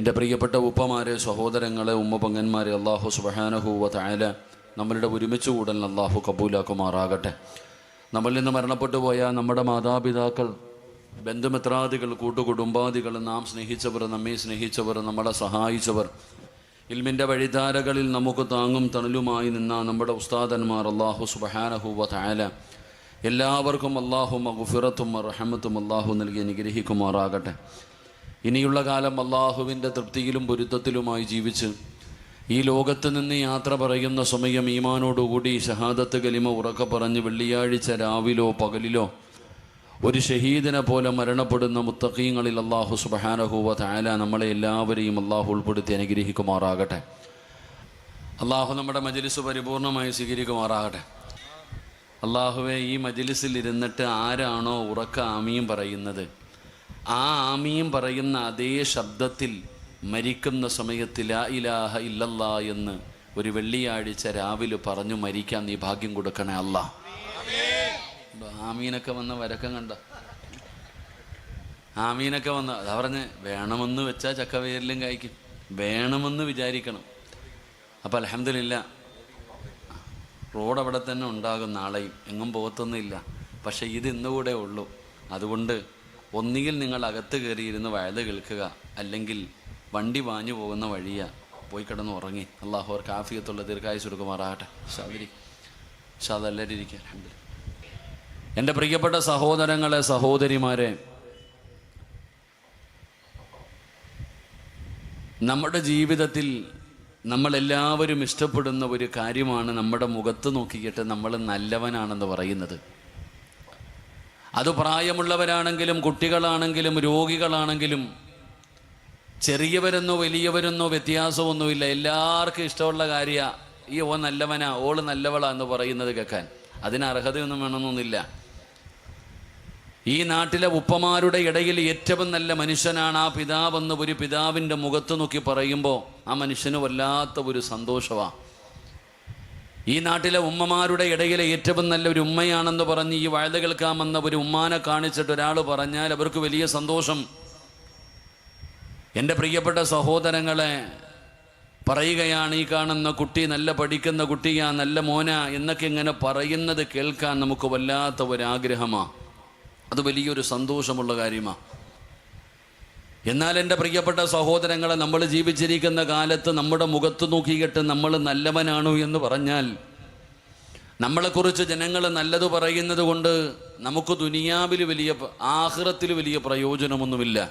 എന്റെ പ്രിയപ്പെട്ട ഉപ്പമാരെ സഹോദരങ്ങളെ ഉമ്മ പങ്ങന്മാരെ അള്ളാഹു സുബഹാനഹൂവ തായാല നമ്മളുടെ ഒരുമിച്ച് കൂടൽ അള്ളാഹു കബൂലാക്കുമാറാകട്ടെ. നമ്മളിൽ നിന്ന് മരണപ്പെട്ടു പോയ നമ്മുടെ മാതാപിതാക്കൾ ബന്ധുമിത്രാദികൾ കൂട്ടുകുടുംബാദികൾ നാം സ്നേഹിച്ചവർ നമ്മെ സ്നേഹിച്ചവർ നമ്മളെ സഹായിച്ചവർ ഇൽമിന്റെ വഴിധാരകളിൽ നമുക്ക് താങ്ങും തണലുമായി നിന്ന നമ്മുടെ ഉസ്താദന്മാർ അള്ളാഹു സുബഹാനഹുവ തായാല എല്ലാവർക്കും അള്ളാഹു മഗുഫിറത്തും റഹമത്തും അള്ളാഹു നൽകി അനുഗ്രഹിക്കുമാറാകട്ടെ. ഇനിയുള്ള കാലം അള്ളാഹുവിന്റെ തൃപ്തിയിലും പൊരുത്തത്തിലുമായി ജീവിച്ച് ഈ ലോകത്ത് നിന്ന് യാത്ര പറയുന്ന സമയം ഈമാനോടുകൂടി ഷഹാദത്ത് കലിമ ഉറക്ക പറഞ്ഞ് വെള്ളിയാഴ്ച രാവിലോ പകലിലോ ഒരു ഷഹീദിനെ പോലെ മരണപ്പെടുന്ന മുത്തഖീങ്ങളിൽ അള്ളാഹു സുബഹാനഹുവ തായാല നമ്മളെ എല്ലാവരെയും അള്ളാഹു ഉൾപ്പെടുത്തി അനുഗ്രഹിക്കുമാറാകട്ടെ. അള്ളാഹു നമ്മുടെ മജലിസ് പരിപൂർണമായി സ്വീകരിക്കുമാറാകട്ടെ. അള്ളാഹുവെ ഈ മജലിസിൽ ഇരുന്നിട്ട് ആരാണോ ഉറക്ക ആമിയും പറയുന്നത്? ആ ആമിയും പറയുന്ന അതേ ശബ്ദത്തിൽ മരിക്കുന്ന സമയത്ത് ലാ ഇലാഹ ഇല്ലല്ല എന്ന് ഒരു വെള്ളിയാഴ്ച രാവിലെ പറഞ്ഞു മരിക്കാൻ നീ ഭാഗ്യം കൊടുക്കണേ അല്ല. ആമീനൊക്കെ വന്ന വരക്കം കണ്ട. ആമീനൊക്കെ വന്ന അതാ പറഞ്ഞ് വേണമെന്ന് വെച്ചാൽ ചക്കവേരിലും കായ്ക്കും. വേണമെന്ന് വിചാരിക്കണം. അപ്പം അലഹമില്ല റോഡ് അവിടെ തന്നെ ഉണ്ടാകും നാളെയും. എങ്ങും പോകത്തൊന്നുമില്ല. പക്ഷേ ഇത് ഇന്നുകൂടെ ഉള്ളൂ. അതുകൊണ്ട് ഒന്നുകിൽ നിങ്ങൾ അകത്ത് കയറിയിരുന്ന് വയത് കേൾക്കുക അല്ലെങ്കിൽ വണ്ടി വാഞ്ഞു പോകുന്ന വഴിയാ പോയി കിടന്ന് ഉറങ്ങി. അള്ളാഹു അവർ കാഫിയത്തുള്ള ദീർഘായുസ് കൊടുക്കുമാറാകട്ടെ. ഷാദിരി ഷാദ് എല്ലാവരും ഇരിക്കുക എന്റെ പ്രിയപ്പെട്ട സഹോദരങ്ങളെ സഹോദരിമാരെ നമ്മുടെ ജീവിതത്തിൽ നമ്മളെല്ലാവരും ഇഷ്ടപ്പെടുന്ന ഒരു കാര്യമാണ് നമ്മുടെ മുഖത്ത് നോക്കിയിട്ട് നമ്മൾ നല്ലവനാണെന്ന് പറയുന്നത്. അത് പ്രായമുള്ളവരാണെങ്കിലും കുട്ടികളാണെങ്കിലും രോഗികളാണെങ്കിലും ചെറിയവരെന്നോ വലിയവരെന്നോ വ്യത്യാസമൊന്നുമില്ല. എല്ലാവർക്കും ഇഷ്ടമുള്ള കാര്യമാണ് ഈ ഓ നല്ലവനാ ഓൾ നല്ലവളാ എന്ന് പറയുന്നത് കേൾക്കാൻ. അതിന് അർഹതയൊന്നും വേണമെന്നൊന്നുമില്ല. ഈ നാട്ടിലെ ഉപ്പമാരുടെ ഇടയിൽ ഏറ്റവും നല്ല മനുഷ്യനാണ് ആ പിതാവെന്ന് ഒരു പിതാവിന്റെ മുഖത്ത് നോക്കി പറയുമ്പോൾ ആ മനുഷ്യന് വല്ലാത്ത ഒരു സന്തോഷമാണ് ഈ നാട്ടിലെ ഉമ്മമാരുടെ ഇടയിലെ ഏറ്റവും നല്ലൊരു ഉമ്മയാണെന്ന് പറഞ്ഞ് ഈ വഴുത കേൾക്കാമെന്ന ഒരു ഉമ്മാനെ കാണിച്ചിട്ട് ഒരാൾ പറഞ്ഞാൽ അവർക്ക് വലിയ സന്തോഷം. എന്റെ പ്രിയപ്പെട്ട സഹോദരങ്ങളെ പറയുകയാണ് ഈ കാണുന്ന കുട്ടി നല്ല പഠിക്കുന്ന കുട്ടിയാ നല്ല മോന എന്നൊക്കെ ഇങ്ങനെ പറയുന്നത് കേൾക്കാൻ നമുക്ക് വല്ലാത്ത ഒരാഗ്രഹമാണ് അത് വലിയൊരു സന്തോഷമുള്ള കാര്യമാണ് എന്നാൽ എന്റെ പ്രിയപ്പെട്ട സഹോദരങ്ങളെ നമ്മൾ ജീവിച്ചിരിക്കുന്ന കാലത്ത് നമ്മുടെ മുഖത്ത് നോക്കിയിട്ട് നമ്മൾ നല്ലവനാണോ എന്ന് പറഞ്ഞാൽ നമ്മളെക്കുറിച്ച് ജനങ്ങൾ നല്ലത് പറയുന്നത് കൊണ്ട് നമുക്ക് ദുനിയാവിൽ വലിയ ആഹ്റത്തിൽ വലിയ പ്രയോജനമൊന്നുമില്ല.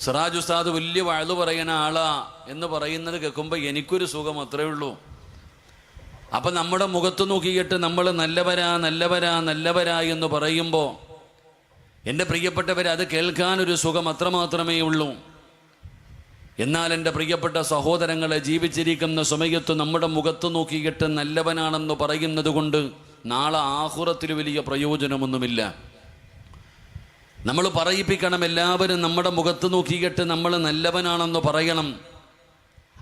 സിറാജ് ഉസ്താദ് വലിയ വഴുതു പറയുന്ന ആളാ എന്ന് പറയുന്നത് കേൾക്കുമ്പോൾ എനിക്കൊരു സുഖം അത്രേ ഉള്ളൂ. അപ്പം നമ്മുടെ മുഖത്ത് നോക്കിയിട്ട് നമ്മൾ നല്ലവരാ നല്ലവരാ നല്ലവരാ എന്ന് പറയുമ്പോൾ എന്റെ പ്രിയപ്പെട്ടവർ അത് കേൾക്കാനൊരു സുഖം അത്രമാത്രമേ ഉള്ളൂ. എന്നാൽ എന്റെ പ്രിയപ്പെട്ട സഹോദരങ്ങളെ ജീവിച്ചിരിക്കുന്ന സമയത്ത് നമ്മുടെ മുഖത്ത് നോക്കിയിട്ട് നല്ലവനാണെന്ന് പറയുന്നത് കൊണ്ട് നാളെ ആഹുറത്തിൽ വലിയ പ്രയോജനമൊന്നുമില്ല. നമ്മൾ പറയിപ്പിക്കണം എല്ലാവരും നമ്മുടെ മുഖത്ത് നോക്കിയിട്ട് നമ്മൾ നല്ലവനാണെന്ന് പറയണം.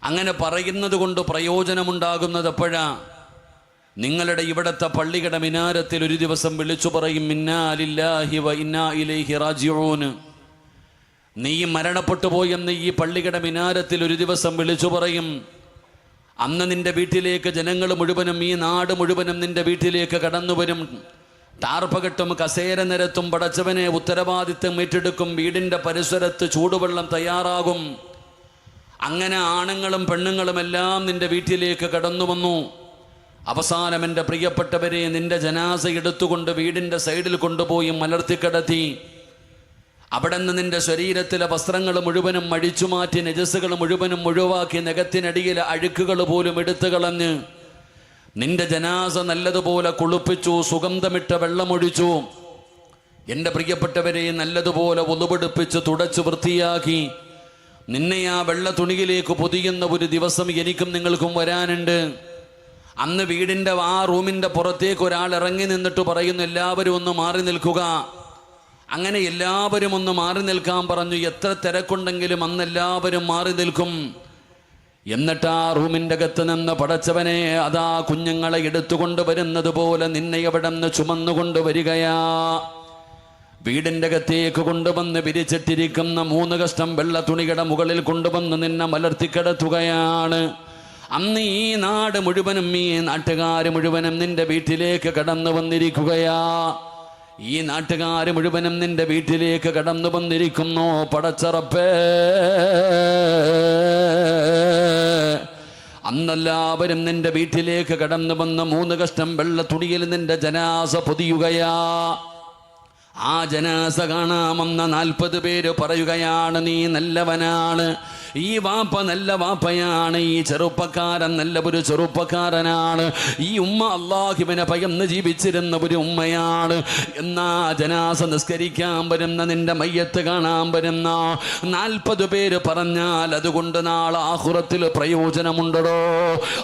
അങ്ങനെ പറയുന്നത് കൊണ്ട് പ്രയോജനമുണ്ടാകുന്നത് എപ്പോഴാ? നിങ്ങളുടെ ഇവിടത്തെ പള്ളിയുടെ മിനാരത്തിൽ ഒരു ദിവസം വിളിച്ചു പറയും മിന്നാലില്ലാഹി വ ഇന്നാ ഇലൈഹി നീ മരണപ്പെട്ടു പോയെന്ന് ഈ പള്ളിയുടെ മിനാരത്തിൽ ഒരു ദിവസം വിളിച്ചു പറയും അന്ന് നിന്റെ വീട്ടിലേക്ക് ജനങ്ങൾ മുഴുവനും ഈ നാട് മുഴുവനും നിന്റെ വീട്ടിലേക്ക് കടന്നു വരും. ടാർപ്പകെട്ടും കസേര നിരത്തും പടച്ചവനെ ഉത്തരവാദിത്തം ഏറ്റെടുക്കും വീടിന്റെ പരിസരത്ത് ചൂടുവെള്ളം തയ്യാറാകും. അങ്ങനെ ആണുങ്ങളും പെണ്ണുങ്ങളും എല്ലാം നിന്റെ വീട്ടിലേക്ക് കടന്നു വന്നു. അവസാനം എന്റെ പ്രിയപ്പെട്ടവരെ നിന്റെ ജനാസ എടുത്തുകൊണ്ട് വീടിന്റെ സൈഡിൽ കൊണ്ടുപോയി മലർത്തിക്കിടത്തി അവിടെ നിന്ന് നിന്റെ ശരീരത്തിലെ വസ്ത്രങ്ങൾ മുഴുവനും അഴിച്ചു മാറ്റി നജസ്സുകൾ മുഴുവനും ഒഴിവാക്കി നഖത്തിനടിയിലെ അഴുക്കുകൾ പോലും എടുത്തു കളഞ്ഞ് നിന്റെ ജനാസ നല്ലതുപോലെ കുളിപ്പിച്ചു സുഗന്ധമിട്ട വെള്ളമൊഴിച്ചു. എന്റെ പ്രിയപ്പെട്ടവരെ നല്ലതുപോലെ ഒന്നുപിടിപ്പിച്ച് തുടച്ച് വൃത്തിയാക്കി. നിന്നെ ആ വെള്ള തുണിയിലേക്ക് പൊതിയുന്ന ഒരു ദിവസം എനിക്കും നിങ്ങൾക്കും വരാനുണ്ട്. അന്ന് വീടിന്റെ ആ റൂമിന്റെ പുറത്തേക്ക് ഒരാൾ ഇറങ്ങി നിന്നിട്ട് പറയുന്നു എല്ലാവരും ഒന്ന് മാറി നിൽക്കുക. അങ്ങനെ എല്ലാവരും ഒന്ന് മാറി നിൽക്കാൻ പറഞ്ഞു എത്ര തിരക്കുണ്ടെങ്കിലും അന്ന് എല്ലാവരും മാറി നിൽക്കും. എന്നിട്ട് ആ റൂമിന്റെ അകത്ത് നിന്ന് പടച്ചവനെ അതാ കുഞ്ഞുങ്ങളെ എടുത്തുകൊണ്ട് വരുന്നത് പോലെ നിന്നെ എവിടെ നിന്ന് ചുമന്നുകൊണ്ട് വരികയാ? വീടിന്റെ അകത്തേക്ക് കൊണ്ടുവന്ന് വിരിച്ചിട്ടിരിക്കുന്ന മൂന്ന് കഷ്ടം വെള്ള തുണിയുടെ മുകളിൽ കൊണ്ടുവന്ന് നിന്നെ മലർത്തിക്കിടത്തുകയാണ് അന്ന് ഈ നാട് മുഴുവനും ഈ നാട്ടുകാർ മുഴുവനും നിന്റെ വീട്ടിലേക്ക് കടന്നു വന്നിരിക്കുകയാ. ഈ നാട്ടുകാർ മുഴുവനും നിന്റെ വീട്ടിലേക്ക് കടന്നു വന്നിരിക്കുന്നു പടച്ചറപ്പേ. അന്നെല്ലാവരും നിന്റെ വീട്ടിലേക്ക് കടന്നു വന്ന മൂന്ന് കഷ്ടം വെള്ള തുണിയിൽ നിന്റെ ജനാസ പൊതിയുകയാ. ആ ജനാസ കാണാമെന്ന നാൽപ്പത് പേര് പറയുകയാണ് നീ നല്ലവനാണ്. ഈ വാപ്പ നല്ല വാപ്പയാണ്. ഈ ചെറുപ്പക്കാരൻ നല്ല ഒരു ചെറുപ്പക്കാരനാണ്. ഈ ഉമ്മ അള്ളാഹിബിനെ പകന്ന് ജീവിച്ചിരുന്ന ഒരു ഉമ്മയാണ്. എന്നാ ജനാസ നിസ്കരിക്കാൻ വരുന്ന നിന്റെ മയ്യത്ത് കാണാൻ വരുന്ന നാൽപ്പത് പേര് പറഞ്ഞാൽ അതുകൊണ്ട് നാളെ ആഹുറത്തിൽ പ്രയോജനമുണ്ടോ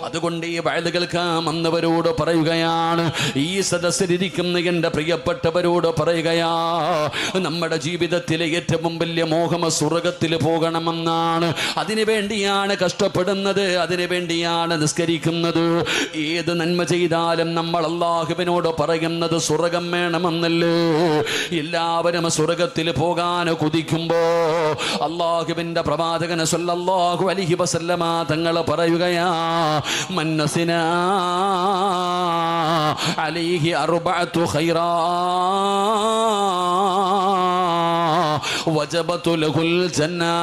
അതുകൊണ്ട് ഈ വയത് കേൾക്കാൻ എന്നവരോട് പറയുകയാണ്. ഈ സദസ്സിലിരിക്കുന്ന എന്റെ പ്രിയപ്പെട്ടവരോട് പറയുകയാ നമ്മുടെ ജീവിതത്തിലെ ഏറ്റവും വലിയ മോഹമ സ്വർഗത്തിൽ പോകണമെന്നാണ്. അതിനു വേണ്ടിയാണ് കഷ്ടപ്പെടുന്നത് അതിനു വേണ്ടിയാണ് നിസ്കരിക്കുന്നത്. ഏത് നന്മ ചെയ്താലും നമ്മൾ അള്ളാഹുവിനോട് പറയുന്നത് സ്വർഗം വേണമെന്നല്ലേ? എല്ലാവരും സ്വർഗത്തിൽ പോകാൻ കുതിക്കുമ്പോ അള്ളാഹുവിന്റെ പ്രവാചകന് സല്ലല്ലാഹു അലിഹി വസല്ലമ തങ്ങൾ പറയുകയാ മന്നസിന അലൈഹി അറുബത്തു ഖൈറാ. വജബത്തു ലഹുൽ ജന്നാ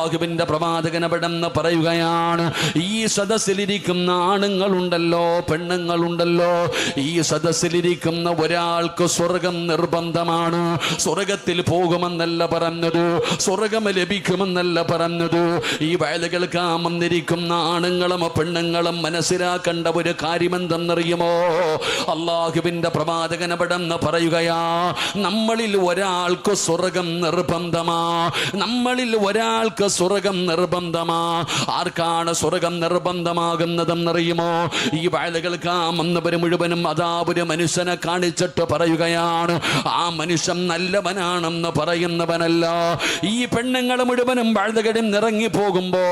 അള്ളാഹുവിന്റെ പ്രവാചകൻ അവിടെന്ന് പറയുകയാണ് ഈ സദസ്സിലിരിക്കുന്ന ആണുങ്ങളുണ്ടല്ലോ പെണ്ണുങ്ങളുണ്ടല്ലോ ഈ സദസ്സിലിരിക്കുന്ന ഒരാൾക്ക് സ്വർഗം നിർബന്ധമാണ്. സ്വർഗത്തിൽ പോകുമെന്നല്ല പറഞ്ഞത് സ്വർഗം ലഭിക്കുമെന്നല്ല പറഞ്ഞത്. ഈ വയൽ കേൾക്കാൻ വന്നിരിക്കുന്ന ആണുങ്ങളും പെണ്ണുങ്ങളും മനസ്സിലാക്കേണ്ട ഒരു കാര്യമെന്തെന്നറിയുമോ? അള്ളാഹുവിന്റെ പ്രവാചകൻ അവിടെന്ന് പറയുകയാ നമ്മളിൽ ഒരാൾക്ക് സ്വർഗം നിർബന്ധമാ നമ്മളിൽ ഒരാൾക്ക് സ്വർഗം നിർബന്ധമാ? ആർക്കാണ് സ്വർഗം നിർബന്ധമാകുന്നതെന്നറിയുമോ? ഈ വയലുകൾക്കാം വന്നവർ മുഴുവനും അതാ ഒരു മനുഷ്യനെ കാണിച്ചിട്ട് പറയുകയാണ്. ആ മനുഷ്യൻ നല്ലവനാണെന്ന് പറയുന്നവനല്ല. ഈ പെണ്ണുങ്ങൾ മുഴുവനും വഴുതകടി നിറങ്ങി പോകുമ്പോ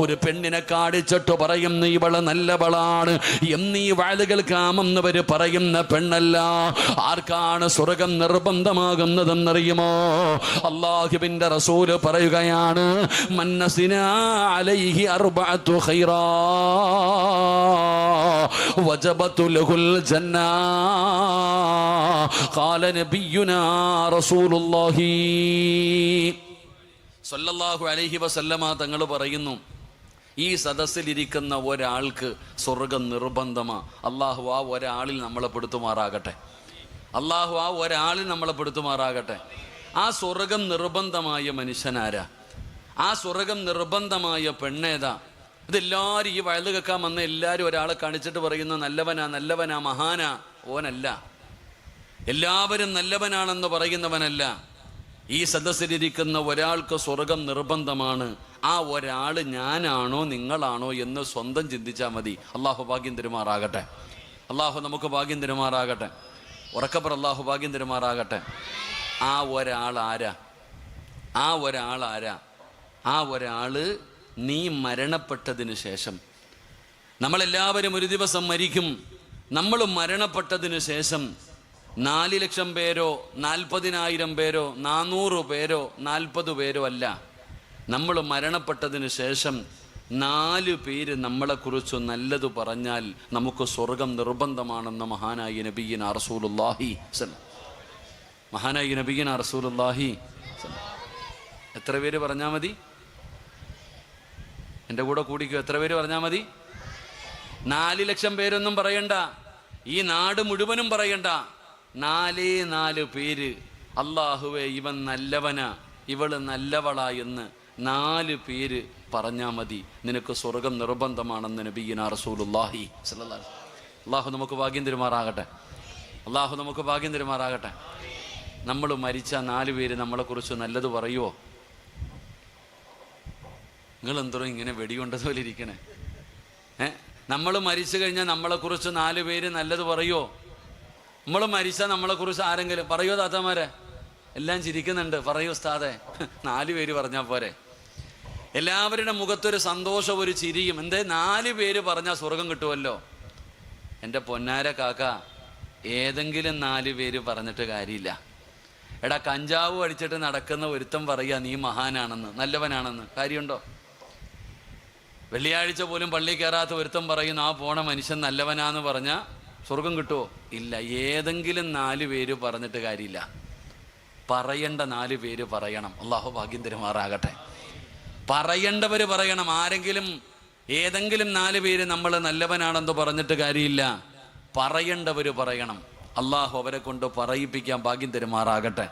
ഒരു പെണ്ണിനെ കാണിച്ചിട്ട് പറയുന്ന ഇവൾ നല്ലവളാണ് എന്നീ വയലുകൾക്കാമെന്നവര് പറയുന്ന പെണ്ണല്ല. ആർക്കാണ് സ്വർഗം നിർബന്ധമാകുന്നതെന്നറിയുമോ? അള്ളാഹുബിന്റെ റസൂൽ പറയുകയാണ് മന്നസിന അലൈഹി അർബഅത്തു ഖൈറാ. വജബത്തു ലഹുൽ ജന്ന. ഖാല നബിയുനാ റസൂലുള്ളാഹി. സല്ലല്ലാഹു അലൈഹി വസല്ലമ തങ്ങൾ പറയുന്നു ഈ സദസ്സിലിരിക്കുന്ന ഒരാൾക്ക് സ്വർഗം നിർബന്ധമാ. അള്ളാഹു ആ ഒരാളിൽ നമ്മളെ പെടുത്തുമാറാകട്ടെ. അള്ളാഹു ആ ഒരാളിൽ നമ്മളെ പെടുത്തുമാറാകട്ടെ. ആ സ്വർഗം നിർബന്ധമായ മനുഷ്യനാരാ? ആ സ്വർഗം നിർബന്ധമായ പെണ്ണേതാ. ഇതെല്ലാവരും ഈ വയൽ കേൾക്കാൻ വന്ന എല്ലാവരും ഒരാളെ കാണിച്ചിട്ട് പറയുന്നു നല്ലവനാ നല്ലവനാ മഹാനാ ഓനല്ല. എല്ലാവരും നല്ലവനാണെന്ന് പറയുന്നവനല്ല. ഈ സദസ്സിലിരിക്കുന്ന ഒരാൾക്ക് സ്വർഗം നിർബന്ധമാണ്. ആ ഒരാൾ ഞാനാണോ നിങ്ങളാണോ എന്ന് സ്വന്തം ചിന്തിച്ചാൽ മതി. അള്ളാഹു ഭാഗ്യം തരുമാറാകട്ടെ. അള്ളാഹു നമുക്ക് ഭാഗ്യം തരുമാറാകട്ടെ. ഉറക്കപ്പുറം അള്ളാഹു ഭാഗ്യം തരുമാറാകട്ടെ. ആ ഒരാൾ ആരാ? ആ ഒരാൾ ആരാ? ആ ഒരാൾ നീ മരണപ്പെട്ടതിന് ശേഷം. നമ്മളെല്ലാവരും ഒരു ദിവസം മരിക്കും. നമ്മൾ മരണപ്പെട്ടതിന് ശേഷം നാല് ലക്ഷം പേരോ നാൽപ്പതിനായിരം പേരോ നാനൂറ് പേരോ നാൽപ്പത് പേരോ അല്ല. നമ്മൾ മരണപ്പെട്ടതിന് ശേഷം നാല് പേര് നമ്മളെക്കുറിച്ച് നല്ലത് പറഞ്ഞാൽ നമുക്ക് സ്വർഗം നിർബന്ധമാണെന്ന് മഹാനായി നബീന അറസൂലുല്ലാഹി സല്ലം മഹാനായി നബീന അറസൂലുല്ലാഹി എത്ര പേര് പറഞ്ഞാൽ മതി? എന്റെ കൂടെ കൂടിക്കോ? എത്ര പേര് പറഞ്ഞാൽ മതി? നാല് ലക്ഷം പേരൊന്നും പറയണ്ട. ഈ നാട് മുഴുവനും പറയണ്ട. നാലേ നാല് പേര്. അള്ളാഹുവെ ഇവൻ നല്ലവനാ. ഇവൾ നല്ലവളാ എന്ന് നാല് പേര് പറഞ്ഞാ മതി. നിനക്ക് സ്വർഗം നിർബന്ധമാണെന്ന് നബീന റസൂലുല്ലാഹി അള്ളാഹു നമുക്ക് ഭാഗ്യം തരുമാറാകട്ടെ. അള്ളാഹു നമുക്ക് ഭാഗ്യം തരുമാറാകട്ടെ. നമ്മൾ മരിച്ച നാല് പേര് നമ്മളെക്കുറിച്ച് നല്ലത് പറയുമോ നിങ്ങൾ എന്തോ ഇങ്ങനെ വെടികൊണ്ടതുപോലെ ഇരിക്കണേ. ഏ? നമ്മൾ മരിച്ചു കഴിഞ്ഞാൽ നമ്മളെക്കുറിച്ച് നാല് പേര് നല്ലത് പറയുമോ നമ്മൾ മരിച്ചാൽ നമ്മളെക്കുറിച്ച് ആരെങ്കിലും പറയുമോ താത്തമാരെ? എല്ലാം ചിരിക്കുന്നുണ്ട്. പറയൂ ഉസ്താദെ. നാല് പേര് പറഞ്ഞാൽ പോരെ. എല്ലാവരുടെ മുഖത്തൊരു സന്തോഷം ഒരു ചിരിയും. എന്തേ? നാല് പേര് പറഞ്ഞാൽ സ്വർഗം കിട്ടുമല്ലോ എന്റെ പൊന്നാര കാക്ക ഏതെങ്കിലും നാല് പേര് പറഞ്ഞിട്ട് കാര്യമില്ല. എടാ കഞ്ചാവ് അടിച്ചിട്ട് നടക്കുന്ന ഒരുത്തം പറയുക നീ മഹാനാണെന്ന് നല്ലവനാണെന്ന്. കാര്യമുണ്ടോ? വെള്ളിയാഴ്ച പോലും പള്ളി കയറാത്ത ഒരുത്തം പറയുന്ന ആ പോണ മനുഷ്യൻ നല്ലവനാന്ന് പറഞ്ഞാൽ സ്വർഗം കിട്ടുമോ ഇല്ല ഏതെങ്കിലും നാല് പേര് പറഞ്ഞിട്ട് കാര്യമില്ല. പറയേണ്ട നാല് പേര് പറയണം. അള്ളാഹു ഭാഗ്യം തരുമാറാകട്ടെ. പറയേണ്ടവർ പറയണം. ആരെങ്കിലും ഏതെങ്കിലും നാല് പേര് നമ്മൾ നല്ലവനാണെന്ന് പറഞ്ഞിട്ട് കാര്യമില്ല. പറയേണ്ടവർ പറയണം. അള്ളാഹു അവരെ കൊണ്ട് പറയിപ്പിക്കാൻ ഭാഗ്യം തരുമാറാകട്ടെ.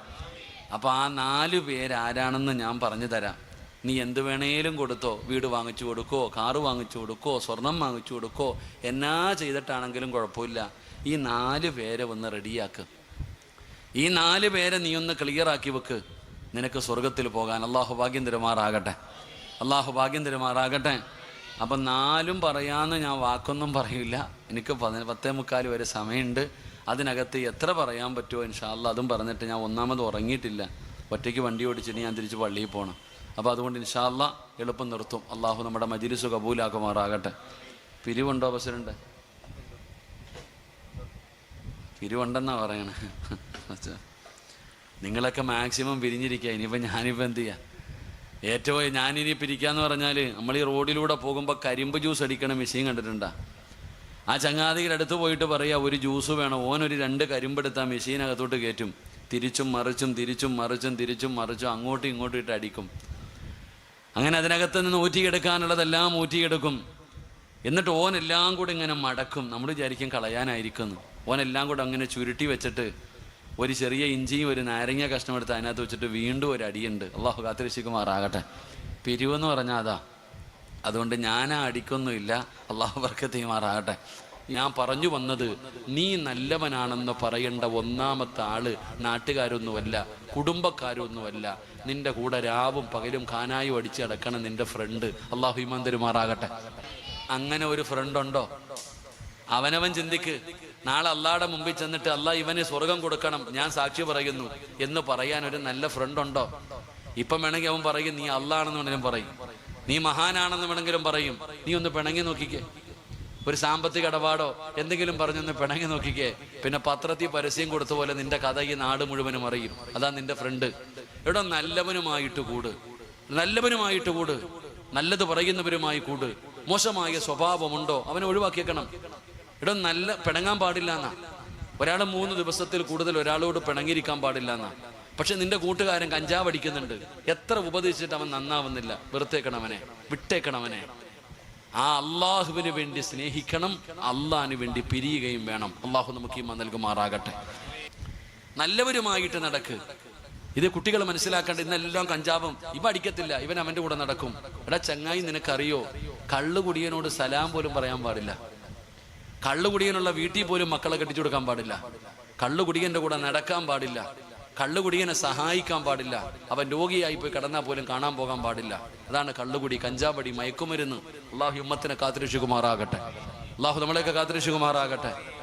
അപ്പോൾ ആ നാല് പേരാരാണെന്ന് ഞാൻ പറഞ്ഞു തരാം. നീ എന്ത് വേണേലും കൊടുത്തോ വീട് വാങ്ങിച്ചു കൊടുക്കോ കാറ് വാങ്ങിച്ചു കൊടുക്കോ സ്വർണം വാങ്ങിച്ചു കൊടുക്കോ എന്നാ ചെയ്തിട്ടാണെങ്കിലും കുഴപ്പമില്ല. ഈ നാല് പേരെ ഒന്ന് റെഡിയാക്ക് ഈ നാല് പേരെ നീ ഒന്ന് ക്ലിയർ ആക്കി വെക്ക്. നിനക്ക് സ്വർഗത്തിൽ പോകാൻ അള്ളാഹു ഭാഗ്യം തിരുമാറാകട്ടെ അള്ളാഹു ഭാഗ്യം തിരുമാറാകട്ടെ അപ്പം നാലും പറയാമെന്ന് ഞാൻ വാക്കൊന്നും പറയില്ല. എനിക്ക് പതി പത്തേ മുക്കാൽ വരെ സമയമുണ്ട്. അതിനകത്ത് എത്ര പറയാൻ പറ്റുമോ ഇൻഷാല്ല അതും പറഞ്ഞിട്ട് ഞാൻ ഒന്നാമത് ഉറങ്ങിയിട്ടില്ല. ഒറ്റയ്ക്ക് വണ്ടി ഓടിച്ചിട്ട് ഞാൻ തിരിച്ച് പള്ളിയിൽ പോകണം അപ്പോൾ അതുകൊണ്ട് ഇൻഷാല്ല എളുപ്പം നിർത്തും. അള്ളാഹു നമ്മുടെ മജിലിസ് കബൂലാക്കുമാറാകട്ടെ. പിരിവുണ്ടോ അവസരമുണ്ട് പിരിവുണ്ടെന്നാ പറയണേ. നിങ്ങളൊക്കെ മാക്സിമം പിരിഞ്ഞിരിക്കുക. ഇനിയിപ്പോൾ ഞാനിപ്പോൾ എന്ത് ചെയ്യാം? ഏറ്റവും ഞാനിനി പിരിക്കാന്ന് പറഞ്ഞാൽ നമ്മൾ ഈ റോഡിലൂടെ പോകുമ്പോൾ കരിമ്പ് ജ്യൂസ് അടിക്കണ മെഷീൻ കണ്ടിട്ടുണ്ടാ? ആ ചങ്ങാതിയുടെ അടുത്ത് പോയിട്ട് പറയുക ഒരു ജ്യൂസ് വേണം. ഓനൊരു രണ്ട് കരിമ്പെടുത്ത് മെഷീനകത്തോട്ട് കയറ്റും. തിരിച്ചും മറിച്ചും തിരിച്ചും മറിച്ചും തിരിച്ചും മറിച്ചും അങ്ങോട്ടും ഇങ്ങോട്ടും ഇട്ട് അടിക്കും. അങ്ങനെ അതിനകത്ത് നിന്ന് ഊറ്റിയെടുക്കാനുള്ളതെല്ലാം ഊറ്റിയെടുക്കും. എന്നിട്ട് ഓൻ എല്ലാം കൂടെ ഇങ്ങനെ മടക്കും. നമ്മൾ വിചാരിക്കും കളയാനായിരിക്കുന്നു. ഓൻ എല്ലാം കൂടെ അങ്ങനെ ചുരുട്ടി വെച്ചിട്ട് ഒരു ചെറിയ ഇഞ്ചിയും ഒരു നാരങ്ങ കഷ്ണം എടുത്ത് അതിനകത്ത് വെച്ചിട്ട് വീണ്ടും ഒരു അടിയുണ്ട്. അള്ളാഹു കാത്തിരക്ഷിക്കുമാറാകട്ടെ പിരിവെന്ന് പറഞ്ഞാൽ അതാ. അതുകൊണ്ട് ഞാൻ ആ അടിക്കൊന്നുമില്ല. അള്ളാഹു വർക്കത്തെയുമാറാകട്ടെ ഞാൻ പറഞ്ഞു വന്നത് നീ നല്ലവനാണെന്ന് പറയേണ്ട ഒന്നാമത്തെ ആൾ നാട്ടുകാരൊന്നുമല്ല കുടുംബക്കാരൊന്നുമല്ല നിന്റെ കൂടെ രാവും പകലും കാനായും അടിച്ച് കിടക്കണം നിന്റെ ഫ്രണ്ട് അള്ളാഹു ഇമാൻ തരുമാറാകട്ടെ. അങ്ങനെ ഒരു ഫ്രണ്ട് ഉണ്ടോ? അവനവൻ ചിന്തിക്ക് നാളെ അള്ളാടെ മുമ്പിൽ ചെന്നിട്ട് അല്ലാ ഇവന് സ്വർഗം കൊടുക്കണം ഞാൻ സാക്ഷി പറയുന്നു. എന്ന് പറയാൻ ഒരു നല്ല ഫ്രണ്ട് ഉണ്ടോ? ഇപ്പം വേണമെങ്കിൽ അവൻ പറയും നീ അള്ളാണെന്ന് വേണമെങ്കിലും പറയും. നീ മഹാനാണെന്ന് വേണമെങ്കിലും പറയും. നീ ഒന്ന് പിണങ്ങി നോക്കിക്കേ. ഒരു സാമ്പത്തിക ഇടപാടോ എന്തെങ്കിലും പറഞ്ഞൊന്ന് പിണങ്ങി നോക്കിക്കേ. പിന്നെ പത്രത്തിൽ പരസ്യം കൊടുത്ത പോലെ നിന്റെ കഥ ഈ നാട് മുഴുവനും അറിയും. അതാ നിന്റെ ഫ്രണ്ട് ഇവിടെ നല്ലവനുമായിട്ട് കൂട്. നല്ലവനുമായിട്ട് കൂട്. നല്ലത് പറയുന്നവരുമായി കൂട്. മോശമായ സ്വഭാവമുണ്ടോ? അവനെ ഒഴിവാക്കിയേക്കണം. ഇവിടെ നല്ല പിണങ്ങാൻ പാടില്ല എന്നാ. ഒരാൾ മൂന്ന് ദിവസത്തിൽ കൂടുതൽ ഒരാളോട് പിണങ്ങിയിരിക്കാൻ പാടില്ല എന്നാ. പക്ഷെ നിന്റെ കൂട്ടുകാരൻ കഞ്ചാവ് അടിക്കുന്നുണ്ട്. എത്ര ഉപദേശിച്ചിട്ട് അവൻ നന്നാവുന്നില്ല. വെറുത്തേക്കണവനെ. വിട്ടേക്കണവനെ. ആ അള്ളാഹുവിന് വേണ്ടി സ്നേഹിക്കണം. അള്ളാഹിന് വേണ്ടി പിരിയുകയും വേണം. അള്ളാഹു നമുക്ക് ഈ നൽകുമാറാകട്ടെ. നല്ലവരുമായിട്ട് നടക്ക്. ഇത് കുട്ടികൾ മനസ്സിലാക്കേണ്ട ഇന്നെല്ലാം കഞ്ചാവും. ഇവ അടിക്കത്തില്ല. ഇവൻ അവന്റെ കൂടെ നടക്കും. എടാ ചങ്ങായി നിനക്കറിയോ? കള്ളുകുടിയനോട് സലാം പോലും പറയാൻ പാടില്ല. കള്ളുകുടിയനുള്ള വീട്ടിൽ പോലും മക്കളെ കെട്ടിച്ചു കൊടുക്കാൻ പാടില്ല. കള്ളുകുടിയന്റെ കൂടെ നടക്കാൻ പാടില്ല. കള്ളുകുടിയനെ സഹായിക്കാൻ പാടില്ല. അവൻ രോഗിയായി പോയി കിടന്നാൽ പോലും കാണാൻ പോകാൻ പാടില്ല. അതാണ് കള്ളുകുടി കഞ്ചാവടി മയക്കുമരുന്ന്. അള്ളാഹു ഉമ്മത്തിനെ കാത്തിരക്ഷിക്കുമാറാകട്ടെ. അള്ളാഹു നമ്മളെയൊക്കെ കാത്തിരക്ഷിക്കുമാറാകട്ടെ.